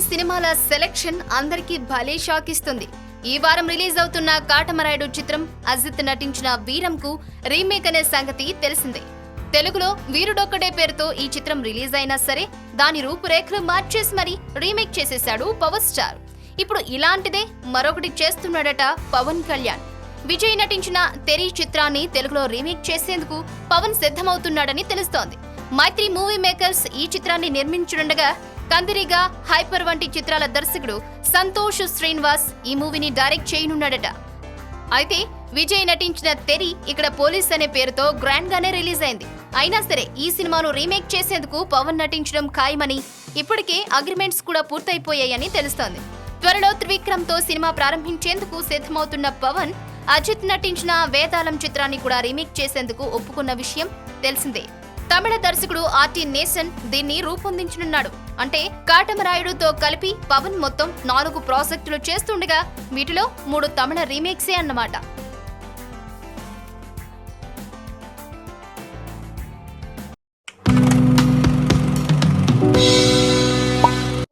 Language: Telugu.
సినిమాల సెలెక్షన్ అందరికీ భలే షాక్ ఇస్తుంది ఈ వారం రిలీజ్ అవుతున్న కాటమరాయుడు చిత్రం అజిత్ నటించిన వీరంకు రీమేక్ అనే సంగతి తెలిసిందే. తెలుగులో వీరుడొక్కడే పేరుతో ఈ చిత్రం రిలీజ్ అయినా సరే దాని రూపురేఖలు మార్చేసి మరీ రీమేక్ చేసేశాడు పవర్ స్టార్. ఇప్పుడు ఇలాంటిదే మరొకటి చేస్తున్నాడట పవన్ కళ్యాణ్. విజయ్ నటించిన తెరీ చిత్రాన్ని తెలుగులో రీమేక్ చేసేందుకు పవన్ సిద్ధమవుతున్నాడని తెలుస్తోంది. మైత్రి మూవీ మేకర్స్ ఈ చిత్రాన్ని నిర్మించనుండగా కందిరిగా హైపర్ వంటి చిత్రాల దర్శకుడు సంతోష్ శ్రీనివాస్ ఈ మూవీని డైరెక్ట్ చేయనున్నాడట. అయితే విజయ్ నటించిన తెరి ఇక్కడ పోలీస్ అనే పేరుతో గ్రాండ్ గానే రిలీజ్ అయింది. అయినా సరే ఈ సినిమాను రీమేక్ చేసేందుకు పవన్ నటించడం ఖాయమని ఇప్పటికే అగ్రిమెంట్స్ కూడా పూర్తయిపోయాయని తెలుస్తోంది. త్వరలో త్రివిక్రమ్తో సినిమా ప్రారంభించేందుకు సిద్ధమవుతున్న పవన్ అజిత్ నటించిన వేతాళం చిత్రాన్ని కూడా రీమేక్ చేసేందుకు ఒప్పుకున్న విషయం తెలిసిందే. తమిళ దర్శకుడు ఆర్టి నేసన్ దీన్ని రూపొందించనున్నాడు. అంటే కాటమరాయుడుతో కలిపి పవన్ మొత్తం నాలుగు ప్రాజెక్టులు చేస్తుండగా వీటిలో మూడు తమిళ రీమేక్సే అన్నమాట.